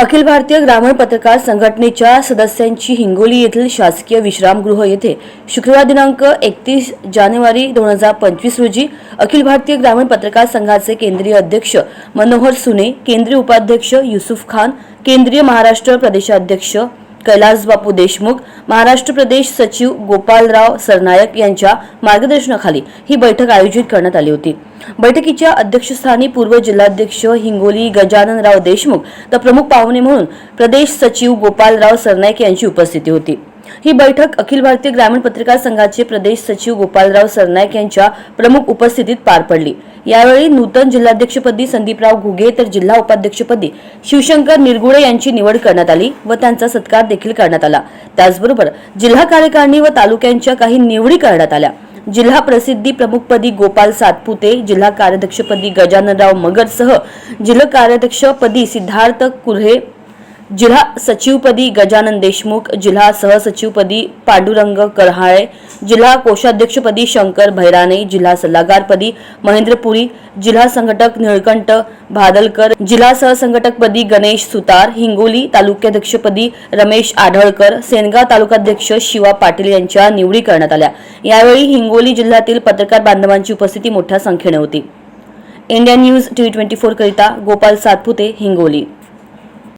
अखिल भारतीय ग्रामीण पत्रकार संघटनेच्या सदस्यांची हिंगोली येथील शासकीय विश्रामगृह येथे शुक्रवार दिनांक एकतीस जानेवारी दोन हजार पंचवीस रोजी अखिल भारतीय ग्रामीण पत्रकार संघाचे केंद्रीय अध्यक्ष मनोहर सुने केंद्रीय उपाध्यक्ष युसुफ खान केंद्रीय महाराष्ट्र प्रदेशाध्यक्ष कैलासबापू देशमुख महाराष्ट्र प्रदेश सचिव गोपालराव सरनायक यांच्या मार्गदर्शनाखाली ही बैठक आयोजित करण्यात आली होती. बैठकीच्या अध्यक्षस्थानी पूर्व जिल्हाध्यक्ष हिंगोली गजाननराव देशमुख तर प्रमुख पाहुणे म्हणून प्रदेश सचिव गोपालराव सरनायक यांची उपस्थिती होती. ही बैठक अखिल भारतीय ग्रामीण पत्रकार संघाचे प्रदेश सचिव गोपालराव सरनाईक यांच्या प्रमुख उपस्थितीत पार पडली. यावेळी नूतन जिल्हाध्यक्षपदी संदीपराव घुगे तर जिल्हा उपाध्यक्षपदी शिवशंकर निरगुडे यांची निवड करण्यात आली व त्यांचा सत्कार देखील करण्यात आला. त्याचबरोबर जिल्हा कार्यकारिणी व तालुक्यांच्या काही निवडी करण्यात आल्या. जिल्हा प्रसिद्धी प्रमुखपदी गोपाल सातपुते जिल्हा कार्याध्यक्षपदी गजाननराव मगरसह जिल्हा कार्याध्यक्षपदी सिद्धार्थ कुल्हे जिल्हा सचिवपदी गजानन देशमुख जिल्हा सहसचिवपदी पांडुरंग करहाळे जिल्हा कोषाध्यक्षपदी शंकर भैराणे जिल्हा सल्लागारपदी महेंद्र पुरी जिल्हा संघटक निळकंठ भादलकर जिल्हा सहसंघटकपदी गणेश सुतार हिंगोली तालुक्याध्यक्षपदी रमेश आढळकर सेनगाव तालुकाध्यक्ष शिवा पाटील यांच्या निवडी करण्यात आल्या. यावेळी हिंगोली जिल्ह्यातील पत्रकार बांधवांची उपस्थिती मोठ्या संख्येने होती. India News T twenty four करिता गोपाल सातपुते हिंगोली.